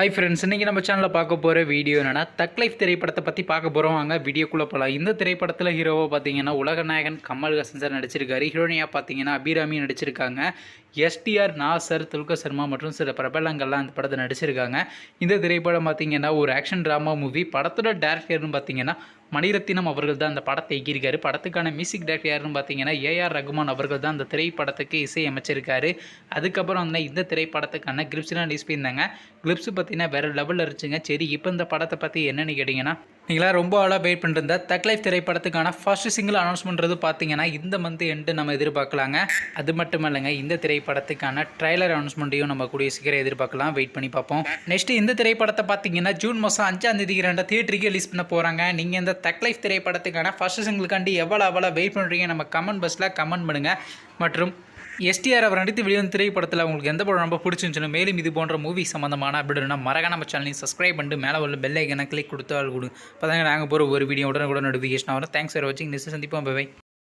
Hi friends இன்றைக்கி நம்ம சேனலில் பார்க்க போகிற வீடியோ என்னென்னா தக் லைஃப் திரைப்படத்தை பற்றி பார்க்க போகிறோம் வாங்க வீடியோக்குள்ளே போகலாம் இந்த திரைப்படத்தில் ஹீரோவாக பார்த்தீங்கன்னா உலகநாயகன் கமல் ஹசன் சார் நடிச்சிருக்காரு. ஹீரோனியாக பார்த்தீங்கன்னா அபிராமி நடிச்சிருக்காங்க. எஸ்டிஆர் நாசர் துல்கர் சர்மா மற்றும் சில பிரபலங்கள்லாம் இந்த படத்தை நடிச்சிருக்காங்க. இந்த திரைப்படம் பார்த்தீங்கன்னா ஒரு ஆக்ஷன் ட்ராமா மூவி படத்தோட டேரக்டர்னு பார்த்தீங்கன்னா மணிரத்தினம் அவர்கள் தான் அந்த படத்தை இயக்கியிருக்காரு. படத்துக்கான மியூசிக் டேரக்டர் யாருன்னு பார்த்தீங்கன்னா ஏஆர் ரகுமான் அவர்கள் தான் அந்த திரைப்படத்துக்கு இசை அமைச்சிருக்காரு அதுக்கப்புறம் வந்து இந்த திரைப்படத்துக்கான கிளிப்ஸ்லாம் ரிலீஸ் பண்ணியிருந்தாங்க. கிளிப்ஸ் பார்த்தீங்கன்னா வேறு லெவலில் இருந்துச்சுங்க. சரி இப்போ இந்த படத்தை பற்றி என்னென்னு கேட்டிங்கன்னா நீங்களாம் ரொம்ப ஆளாக வெயிட் பண்ணிருந்த தக் லைஃப் திரைப்படத்துக்கான ஃபர்ஸ்ட் சிங்கிள் அனௌன்ஸ் பண்ணுறது பார்த்தீங்கன்னா இந்த மந்த் எண்டு நம்ம எதிர்பார்க்கலாங்க. அது மட்டும் இல்லைங்க இந்த திரைப்படத்துக்கான ட்ரைலர் அனௌன்ஸ்மெண்ட்டையும் நம்ம கூடிய சீக்கிரம் எதிர்பார்க்கலாம். வெயிட் பண்ணி பார்ப்போம். நெக்ஸ்ட் இந்த திரைப்படத்தை பார்த்தீங்கன்னா ஜூன் மாதம் அஞ்சாம் தேதி ரெண்டு தியேட்டருக்கு ரிலீஸ் பண்ண போகிறாங்க நீங்கள் இந்த தக் லைஃப் திரைப்படத்துக்கான ஃபர்ஸ்ட் சிங்கிளுக்காண்டி எவ்வளோ அவ்வளோ வெயிட் பண்ணுறீங்க நம்ம கமெண்ட் பஸ்ஸில் கமெண்ட் பண்ணுங்கள் மற்றும் எஸ்டிஆர் அவர் நடித்து வெளிவந்த திரைப்படத்தில் உங்களுக்கு எந்த படம் ரொம்ப பிடிச்சிருந்துச்சுன்னு மேலும் இது போன்ற மூவி சம்மந்தமான அப்படின்னா மறக்காம நம்ம சேனலையும் சப்ஸ்கிரைப் பண்ணிட்டு மேலே உள்ள பெல் ஐக்கனை கிளிக் கொடுத்தால் கொடுங்க அப்போ நாங்கள் போகிற ஒரு வீடியோ உடனே கூட நோட்டிஃபிகேஷன் வரும். தேங்க்ஸ் ஃபார் வாட்சிங் நெக்ஸ்ட் சந்திப்போம். பை